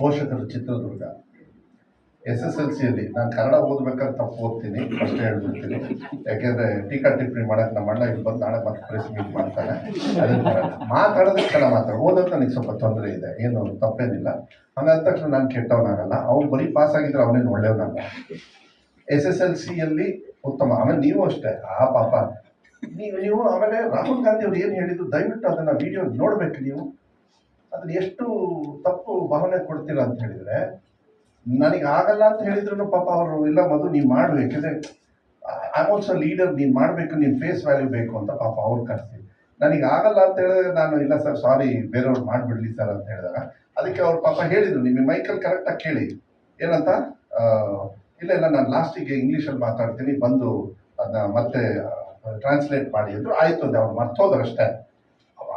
ಪೋಷಕರು Chitradurga. S S L ಸಿಯಲ್ಲಿ ನಾನು ಕನ್ನಡ ಓದ್ಬೇಕಾದ್ರೆ ತಪ್ಪು ಓದ್ತೀನಿ ಫಸ್ಟ್ ಹೇಳ್ಬಿಡ್ತೀನಿ. ಯಾಕೆಂದ್ರೆ ಟೀಕಾ ಟಿಪ್ಪಣಿ ಮಾಡೋಕೆ ನಮ್ಮ ಅಣ್ಣ ಇಲ್ಲಿ ಬಂದು ನಾಳೆ ಮತ್ತೆ ಪ್ರೆಸ್ ಮೀಟ್ ಮಾಡ್ತಾನೆ. ಮಾತಾಡೋದಕ್ಕೆ ಕಣ ಮಾತಾಡ. ಓದೋದು ನನಗೆ ಸ್ವಲ್ಪ ತೊಂದರೆ ಇದೆ. ಏನು ತಪ್ಪೇನಿಲ್ಲ. ಹಂಗಾದ ತಕ್ಷಣ ನಾನು ಕೆಟ್ಟವನಾಗಲ್ಲ. ಅವ್ನು ಬರೀ ಪಾಸ್ ಆಗಿದ್ರೆ ಅವನೇನು ಒಳ್ಳೆಯವನಲ್ಲ. ಎಸ್ ಎಸ್ ಎಲ್ ಸಿಯಲ್ಲಿ ಉತ್ತಮ. ಆಮೇಲೆ ನೀವು ಅಷ್ಟೇ. ಆ ಪಾಪ. ನೀವು ನೀವು ಆಮೇಲೆ ರಾಹುಲ್ ಗಾಂಧಿ ಅವ್ರು ಏನು ಹೇಳಿದ್ರು, ದಯವಿಟ್ಟು ಅದನ್ನ ವಿಡಿಯೋ ನೋಡ್ಬೇಕು ನೀವು. ಅದನ್ನ ಎಷ್ಟು ತಪ್ಪು ಭಾವನೆ ಕೊಡ್ತೀರಾ ಅಂತ ಹೇಳಿದ್ರೆ ನನಗೆ ಆಗಲ್ಲ ಅಂತ ಹೇಳಿದ್ರು ಪಾಪ ಅವರು, ಇಲ್ಲ ಮಧು ನೀವು ಮಾಡು ಯಾಕೆಂದ್ರೆ ಐ ಆಲ್ಸೋ ಲೀಡರ್ ನೀನು ಮಾಡಬೇಕು, ನೀನು ಫೇಸ್ ವ್ಯಾಲ್ಯೂ ಬೇಕು ಅಂತ ಪಾಪ ಅವ್ರು ಕರ್ಸ್ತೀವಿ ನನಗೆ ಆಗಲ್ಲ ಅಂತ ಹೇಳಿದ್ರೆ ನಾನು, ಇಲ್ಲ ಸರ್ ಸಾರಿ ಬೇರೆಯವ್ರು ಮಾಡಿಬಿಡ್ಲಿ ಸರ್ ಅಂತ ಹೇಳಿದಾಗ, ಅದಕ್ಕೆ ಅವ್ರು ಪಾಪ ಹೇಳಿದರು. ನಿಮಗೆ ಮೈಕಲ್ ಕರೆಕ್ಟಾಗಿ ಕೇಳಿ. ಏನಂತ? ಇಲ್ಲ ಇಲ್ಲ, ನಾನು ಲಾಸ್ಟಿಗೆ ಇಂಗ್ಲೀಷಲ್ಲಿ ಮಾತಾಡ್ತೀನಿ. ಬಂದು ಅದನ್ನ ಮತ್ತೆ ಟ್ರಾನ್ಸ್ಲೇಟ್ ಮಾಡಿ ಅಂದ್ರು. ಆಯ್ತು ಅಂದೆ, ಅವ್ರು ಮರ್ತೋದ್ರು ಅಷ್ಟೇ.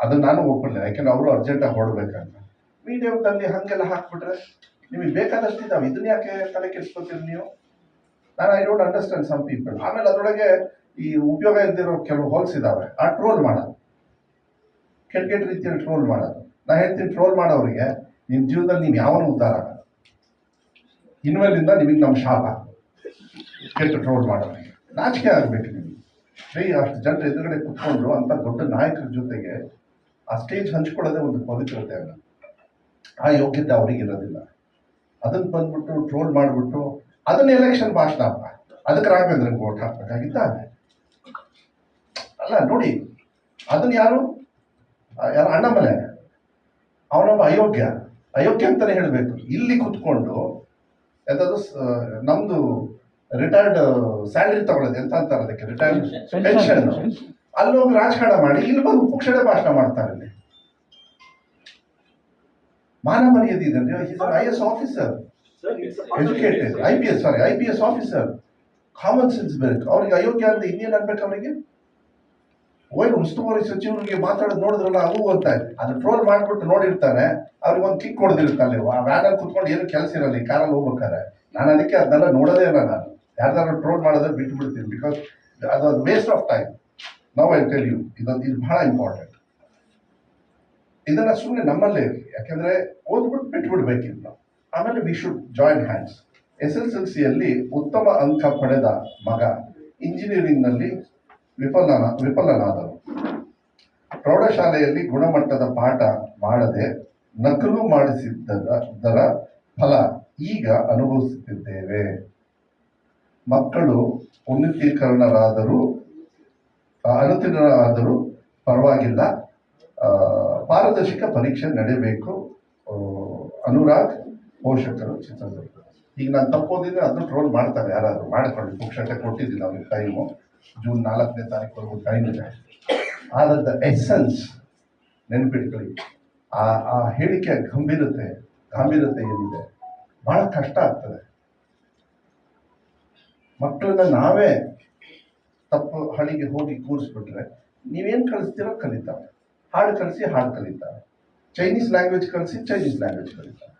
ಅದನ್ನ ನಾನು ಒಪ್ಪಲ್ಲ ಯಾಕೆಂದ್ರೆ ಅವರು ಅರ್ಜೆಂಟಾಗಿ ಹೊರಡ್ಬೇಕಂತ. ಮೀಡಿಯಮ್ದಲ್ಲಿ ಹಾಗೆಲ್ಲ ಹಾಕ್ಬಿಟ್ರೆ ನಿಮಗೆ ಬೇಕಾದಷ್ಟು ಇದಾವೆ. ಇದನ್ನ ಯಾಕೆ ತಲೆ ಕೆಡಿಸ್ಕೊತೀರಿ ನೀವು? ನಾನು I don't understand some people ಆಮೇಲೆ ಅದರೊಳಗೆ ಈ ಉಪಯೋಗ ಇಲ್ದಿರೋ ಕೆಲವು ಹೋಲ್ಸ್ ಇದಾವೆ. ಆ ಟ್ರೋಲ್ ಮಾಡೋದು ಕೆಟ್ಟ ಕೆಟ್ಟ ರೀತಿಯಲ್ಲಿ ಟ್ರೋಲ್ ಮಾಡೋದು ನಾ ಹೇಳ್ತೀನಿ ಟ್ರೋಲ್ ಮಾಡೋರಿಗೆ ನಿಮ್ಮ ಜೀವನದಲ್ಲಿ ನೀವು ಯಾವನು ಆಗಲ್ಲ ಇನ್ಮೇಲಿಂದ ನಿಮಗೆ ನಮ್ಮ ಶಾಪ. ಕೆಟ್ಟ ಟ್ರೋಲ್ ಮಾಡೋರಿಗೆ. ನಾಚಿಕೆ ಆಗಬೇಕು ನಿಮಗೆ. ಅಷ್ಟು ಜನರು ಎದುರುಗಡೆ ಕುತ್ಕೊಂಡ್ರು ಅಂತ ದೊಡ್ಡ ನಾಯಕರ ಜೊತೆಗೆ ಆ ಸ್ಟೇಜ್ ಹಂಚ್ಕೊಳ್ಳೋದೇ ಒಂದು ಪವಿತ್ರತೆ ಅಲ್ಲ. ಆ ಯೋಗ್ಯತೆ ಅವ್ರಿಗೆ ಇರೋದಿಲ್ಲ. ಅದನ್ನ ಬಂದ್ಬಿಟ್ಟು ಟ್ರೋಲ್ ಮಾಡಿಬಿಟ್ಟು ಅದನ್ನ ಎಲೆಕ್ಷನ್ ಭಾಷಣ ಅಪ್ಪ. ಅದಕ್ಕೆ ರಾಘವೇಂದ್ರ ವೋಟ್ ಹಾಕ್ಬೇಕಾಗಿತ್ತ ಅಲ್ಲ ನೋಡಿ ಅದನ್ನ ಯಾರು? ಯಾರು? ಅಣ್ಣಮಲೆ. ಅವನೊಬ್ಬ ಅಯೋಗ್ಯ. ಅಯೋಗ್ಯ ಅಂತಾನೆ ಹೇಳಬೇಕು. ಇಲ್ಲಿ ಕುತ್ಕೊಂಡು ಯಾವ್ದಾದ್ರು ನಮ್ದು ರಿಟೈರ್ಡ್ ಸ್ಯಾಲ್ರಿ ತಗೊಳ್ಳೋದು ಎಂತ ಅಂತಾರೆ ಅದಕ್ಕೆ? ರಿಟೈರ್ಡ್ ಪೆನ್ಷನ್ ಅಲ್ಲಿ ಹೋಗಿ ರಾಜಕಾರಣ ಮಾಡಿ ಇಲ್ಲಿ ಬಂದು ಪುಕ್ಷಣೆ ಭಾಷಣ ಮಾಡ್ತಾರೆ ಅಲ್ಲಿ. ಮಾನ ಮರ್ಯಾದೆ I S officer educated I P S sorry I P S officer common sense ಬೇಕು ಅವ್ರಿಗೆ ಅಯೋಗ್ಯ ಅಂತ ಇನ್ನೇನು ಅನ್ಬೇಕು ಅವರಿಗೆ? ಓಯ್ನು ಉಸ್ತುವಾರಿ ಸಚಿವರಿಗೆ ಮಾತಾಡೋದು ನೋಡಿದ್ರಲ್ಲ ಅವು ಅಂತ. ಅದು ಟ್ರೋಲ್ ಮಾಡ್ಬಿಟ್ಟು ನೋಡಿರ್ತಾರೆ ಅವ್ರಿಗೆ ಒಂದು ಕಿಕ್ ಹೊಡೆದಿರ್ತಾರೆ ವ್ಯಾನಲ್ಲಿ ಕುತ್ಕೊಂಡು ಏನು ಕೆಲಸ ಇರಲ್ಲ, ಈ ಕಾರಲ್ಲಿ ಹೋಗ್ಬೇಕಾರೆ ನಾನು ಅದಕ್ಕೆ ಅದನ್ನೆಲ್ಲ ನೋಡೋದೇ ಇಲ್ಲ ನಾನು. ಯಾರ್ದಾರು ಟ್ರೋಲ್ ಮಾಡೋದ್ರೆ ಬಿಟ್ಟು ಬಿಡ್ತೀನಿ ಬಿಕಾಸ್ ಅದು waste of time no I tell you ಇದೊಂದು ಇದು ಬಹಳ ಇಂಪಾರ್ಟೆಂಟ್ ಇದನ್ನು ಸುಮ್ಮನೆ ನಮ್ಮಲ್ಲೇ ಇರಲಿ. ಯಾಕೆಂದರೆ ಓದ್ಬಿಟ್ಟು ಬಿಟ್ಬಿಡ್ಬೇಕಿಲ್ಲ. ನಾವು ಆಮೇಲೆ we should join hands S S L ಸಿಯಲ್ಲಿ ಉತ್ತಮ ಅಂಕ ಪಡೆದ ಮಗ ಇಂಜಿನಿಯರಿಂಗ್ನಲ್ಲಿ ವಿಫಲನ ವಿಫಲನಾದರು ಪ್ರೌಢಶಾಲೆಯಲ್ಲಿ ಗುಣಮಟ್ಟದ ಪಾಠ ಮಾಡದೆ ನಕಲು ಮಾಡಿಸಿದ್ದರ ಫಲ ಈಗ ಅನುಭವಿಸುತ್ತಿದ್ದೇವೆ. ಮಕ್ಕಳು ಉನ್ನತೀಕರಣರಾದರೂ ಅನುತ್ತೀರ್ಣರಾದರೂ ಪರವಾಗಿಲ್ಲ. ಪಾರದರ್ಶಕ ಪರೀಕ್ಷೆ ನಡೆಯಬೇಕು ಅನುರಾಗ್ ಪೋಷಕರು ಚಿತ್ರದುರ್ಗ. ಈಗ ನಾನು ತಪ್ಪೋದಿದ್ರೆ ಅದನ್ನು ಟ್ರೋಲ್ ಮಾಡ್ತಾರೆ ಯಾರಾದರೂ. ಮಾಡಿಕೊಳ್ಳಿ. ಪುಕ್ಷಟೆ ಕೊಟ್ಟಿದ್ದೀನಿ ಅವ್ರಿಗೆ ಟೈಮು ಜೂನ್ ನಾಲ್ಕನೇ ತಾರೀಕು ಟೈಮ್ ಇದೆ. ಆದರೆ ದ ಎಸೆನ್ಸ್ ನೆನಪಿಟ್ಕೊಳ್ಳಿ. ಆ ಆ ಹೇಳಿಕೆಯ ಗಂಭೀರತೆ, ಗಾಂಭೀರತೆ ಏನಿದೆ? ಬಹಳ ಕಷ್ಟ ಆಗ್ತದೆ. ಮಕ್ಕಳನ್ನ ನಾವೇ ತಪ್ಪು ಹಳಿಗೆ ಹೋಗಿ ಕೂರಿಸ್ಬಿಟ್ರೆ ನೀವೇನು ಕಲಿಸ್ತೀರೋ ಕಲಿತಾರೆ. ಹಾಡು ಕಲಿಸಿ ಹಾಡು ಕಲಿತಾರೆ. ಚೈನೀಸ್ ಲ್ಯಾಂಗ್ವೇಜ್ ಕಲಿಸಿ ಚೈನೀಸ್ ಲ್ಯಾಂಗ್ವೇಜ್ ಕಲಿತಾರೆ.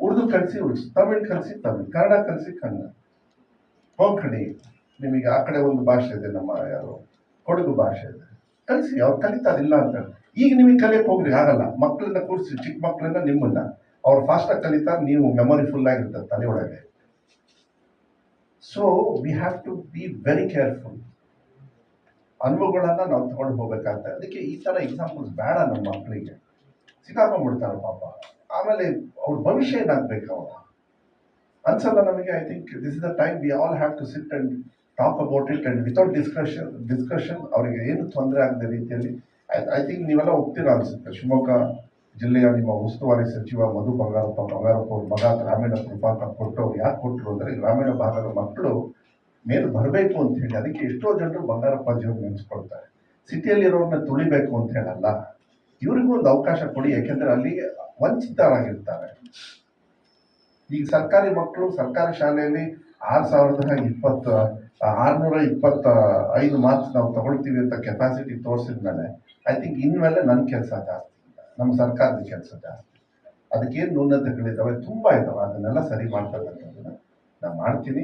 ಉರ್ದು ಕಲಿಸಿ ಉರ್ದು, ತಮಿಳ್ ಕಲಿಸಿ ತಮಿಳ್, ಕನ್ನಡ ಕಲಿಸಿ ಕನ್ನಡ. ಕೊಂಕಣಿ ನಿಮಗೆ ಆ ಕಡೆ ಒಂದು ಭಾಷೆ ಇದೆ, ನಮ್ಮ ಯಾರು ಕೊಡಗು ಭಾಷೆ ಇದೆ. ಕಲಿಸಿ, ಅವ್ರು ಕಲಿತಾರಿಲ್ಲ ಅಂತ ಈಗ ನಿಮಗೆ ಕಲಿಯಕ್ಕೆ ಹೋಗ್ರಿ, ಆಗಲ್ಲ. ಮಕ್ಕಳನ್ನ ಕೂರಿಸಿ, ಚಿಕ್ಕ ಮಕ್ಕಳನ್ನ ನಿಮ್ಮನ್ನ. ಅವ್ರು ಫಾಸ್ಟಾಗಿ ಕಲಿತಾರೆ, ನೀವು ಮೆಮೊರಿ ಫುಲ್ ಆಗಿರ್ತದೆ ತಲೆ ಒಳಗೆ. So we have to be very careful ಅನುಭವಗಳನ್ನ ನಾವು ತಗೊಂಡು ಹೋಗ್ಬೇಕಾಗ್ತದೆ. ಅದಕ್ಕೆ ಈ ಥರ ಎಕ್ಸಾಂಪಲ್ಸ್ ಬೇಡ ನಮ್ಮ ಮಕ್ಕಳಿಗೆ. ಸಿಕ್ಕಾಕೊಂಡ್ಬಿಡ್ತಾರೆ ಪಾಪ. ಆಮೇಲೆ ಅವ್ರ ಭವಿಷ್ಯ ಏನಾಗ್ಬೇಕು ಅವ ಅನ್ಸಲ್ಲ ನಮಗೆ? I think this is the time we all have to sit and talk about it and without discussion discussion ಅವರಿಗೆ ಏನು ತೊಂದರೆ ಆಗದ ರೀತಿಯಲ್ಲಿ ಐ ಥಿಂಕ್ ನೀವೆಲ್ಲ ಹೋಗ್ತೀರಾ ಅನ್ಸುತ್ತೆ. ಶಿವಮೊಗ್ಗ ಜಿಲ್ಲೆಯ ನಿಮ್ಮ ಉಸ್ತುವಾರಿ ಸಚಿವ ಮಧು ಬಂಗಾರಪ್ಪ ಬಂಗಾರಪ್ಪ ಅವ್ರ ಮಗ ಗ್ರಾಮೀಣ ಕೃಪಾಕ ಕೊಟ್ಟು ಯಾಕೆ ಕೊಟ್ಟರು ಅಂದರೆ ಗ್ರಾಮೀಣ ಭಾಗದ ಮಕ್ಕಳು ಮೇಲೆ ಬರಬೇಕು ಅಂತ ಹೇಳಿ. ಅದಕ್ಕೆ ಎಷ್ಟೋ ಜನರು ಬಂಗಾರಪ್ಪ ಜೀವನ ನೆನೆಸ್ಕೊಳ್ತಾರೆ. ಸಿಟಿಯಲ್ಲಿರೋರನ್ನ ತುಳಿಬೇಕು ಅಂತ ಹೇಳಲ್ಲ. ಇವ್ರಿಗೂ ಒಂದು ಅವಕಾಶ ಕೊಡಿ, ಯಾಕೆಂದ್ರೆ ಅಲ್ಲಿ ವಂಚಿತರಾಗಿರ್ತಾರೆ. ಈಗ ಸರ್ಕಾರಿ ಮಕ್ಕಳು ಸರ್ಕಾರಿ ಶಾಲೆಯಲ್ಲಿ ಆರು ಸಾವಿರದ ಇಪ್ಪತ್ತು, ಆರುನೂರ ಇಪ್ಪತ್ತ ಐದು ಮಾರ್ಕ್ಸ್ ನಾವು ತಗೊಳ್ತೀವಿ ಅಂತ ಕೆಪಾಸಿಟಿ ತೋರಿಸಿದ್ಮೇಲೆ ಐ ಥಿಂಕ್ ಇನ್ಮೇಲೆ ನನ್ನ ಕೆಲಸ ಜಾಸ್ತಿ. ನಮ್ಮ ಸರ್ಕಾರದ ಕೆಲಸ ಜಾಸ್ತಿ ಅದಕ್ಕೇನು ನ್ಯೂನತೆಗಳಿದ್ದಾವೆ ತುಂಬ ಇದ್ದಾವೆ ಅದನ್ನೆಲ್ಲ ಸರಿ ಮಾಡ್ತಕ್ಕಂಥದ್ದನ್ನ ನಾನು ಮಾಡ್ತೀನಿ.